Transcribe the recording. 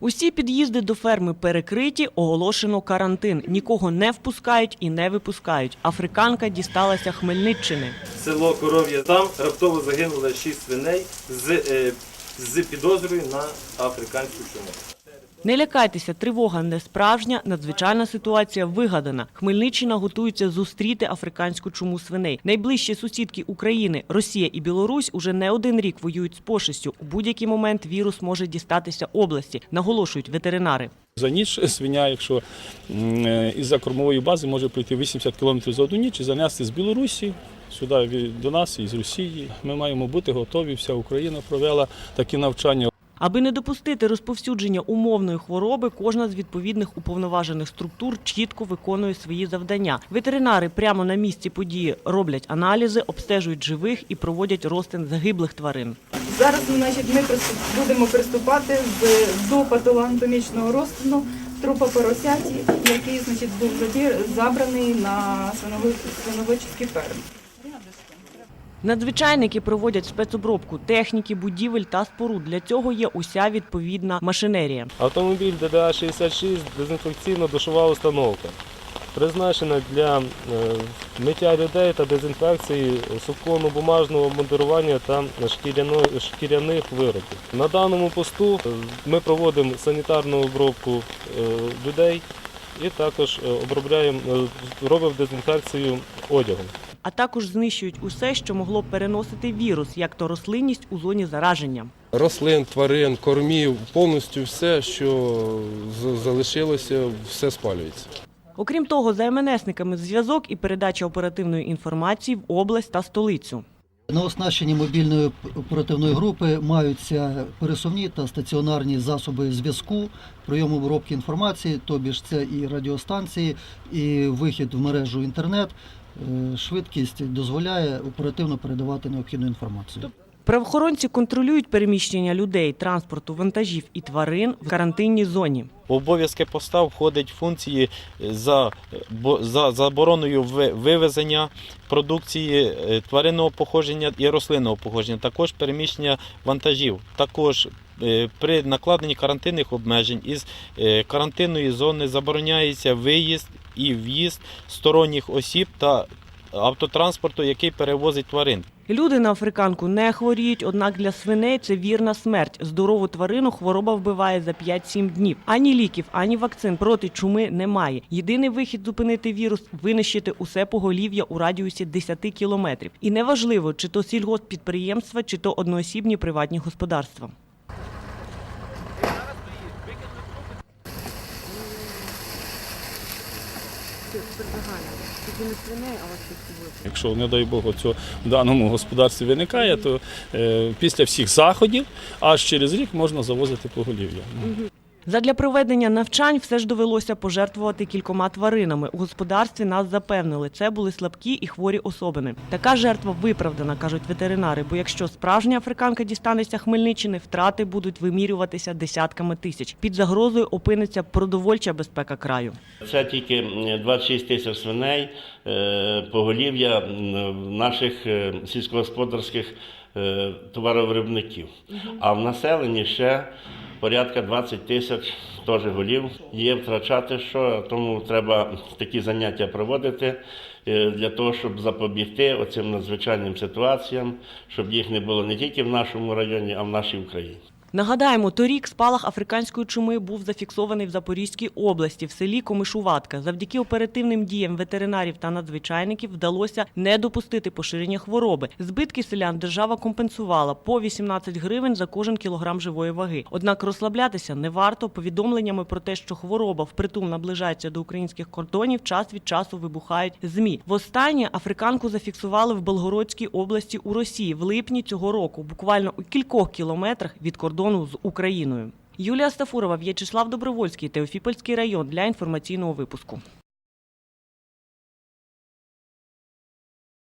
Усі під'їзди до ферми перекриті, оголошено карантин. Нікого не впускають і не випускають. Африканка дісталася Хмельниччини. село Коров'я. Там раптово загинуло шість свиней з, е, з підозрою на африканську чуму. Не лякайтеся, тривога не справжня, надзвичайна ситуація вигадана. Хмельниччина готується зустріти африканську чуму свиней. Найближчі сусідки України, Росія і Білорусь, уже не один рік воюють з пошестю. У будь-який момент вірус може дістатися області, наголошують ветеринари. За ніч свиня, якщо е, із-за кормової бази може пройти 80 кілометрів за одну ніч і занести з Білорусі сюди до нас із Росії. Ми маємо бути готові. Вся Україна провела такі навчання. Аби не допустити розповсюдження умовної хвороби, кожна з відповідних уповноважених структур чітко виконує свої завдання. Ветеринари прямо на місці події роблять аналізи, обстежують живих і проводять розтин загиблих тварин. Зараз значить, ми будемо приступати до патологоанатомічного розтину трупа поросяті, який значить, був забраний на свиноводчій фермі. Надзвичайники проводять спецобробку техніки, будівель та споруд. Для цього є уся відповідна машинерія. Автомобіль ДДА-66 дезінфекційно-душова установка. Призначена для е, миття людей та дезінфекції суконно-бумажного обмундирування та шкіряних виробів. На даному посту е, ми проводимо санітарну обробку е, людей і також обробляємо, робимо дезінфекцію одягу. А також знищують усе, що могло переносити вірус, як то рослинність у зоні зараження. рослин, тварин, кормів, повністю все, що залишилося, все спалюється. Окрім того, за МНСниками зв'язок і передача оперативної інформації в область та столицю. На оснащенні мобільної оперативної групи маються пересувні та стаціонарні засоби зв'язку, прийому обробки інформації, тобі ж це і радіостанції, і вихід в мережу інтернет. Е, Швидкість дозволяє оперативно передавати необхідну інформацію. Правоохоронці контролюють переміщення людей, транспорту, вантажів і тварин в карантинній зоні. В обов'язки поста входять функції за, бо- за забороною вивезення продукції е, тваринного походження і рослинного походження, також переміщення вантажів. Також е, при накладенні карантинних обмежень із карантинної зони забороняється виїзд і в'їзд сторонніх осіб та автотранспорту, який перевозить тварин. Люди на африканку не хворіють, однак для свиней це вірна смерть. Здорову тварину хвороба вбиває за 5-7 днів. Ані ліків, ані вакцин проти чуми немає. Єдиний вихід зупинити вірус винищити усе поголів'я у радіусі 10 кілометрів. І неважливо, чи то сільгосппідприємства, чи то одноосібні приватні господарства. Якщо, не дай Бог, цього в даному господарстві виникає, то е, після всіх заходів аж через рік можна завозити поголів'я. Задля проведення навчань все ж довелося пожертвувати кількома тваринами. У господарстві нас запевнили, це були слабкі і хворі особини. Така жертва виправдана, кажуть ветеринари. Бо якщо справжня африканка дістанеться Хмельниччини, втрати будуть вимірюватися десятками тисяч. Під загрозою опиниться продовольча безпека краю. Це тільки м, 26 тисяч свиней, е, поголів'я наших е, сільськогосподарських е, товаровиробників. А в населенні ще порядка 20 тисяч теж голів. Є втрачати що, тому треба такі заняття проводити е, для того, щоб запобігти оцим надзвичайним ситуаціям, щоб їх не було не тільки в нашому районі, а в нашій Україні. Нагадаємо, торік спалах африканської чуми був зафіксований в Запорізькій області в селі Комишуватка. Завдяки оперативним діям ветеринарів та надзвичайників вдалося не допустити поширення хвороби. Збитки селян держава компенсувала по 18 гривень за кожен кілограм живої ваги. Однак розслаблятися не варто. Повідомленнями про те, що хвороба впритул наближається до українських кордонів, час від часу вибухають змі. Востаннє африканку зафіксували в Белгородській області у Росії в липні цього року, буквально у кількох кілометрах від кордону з Україною. Юлія Стафурова, В'ячеслав Добровольський, Теофіпольський район для інформаційного випуску.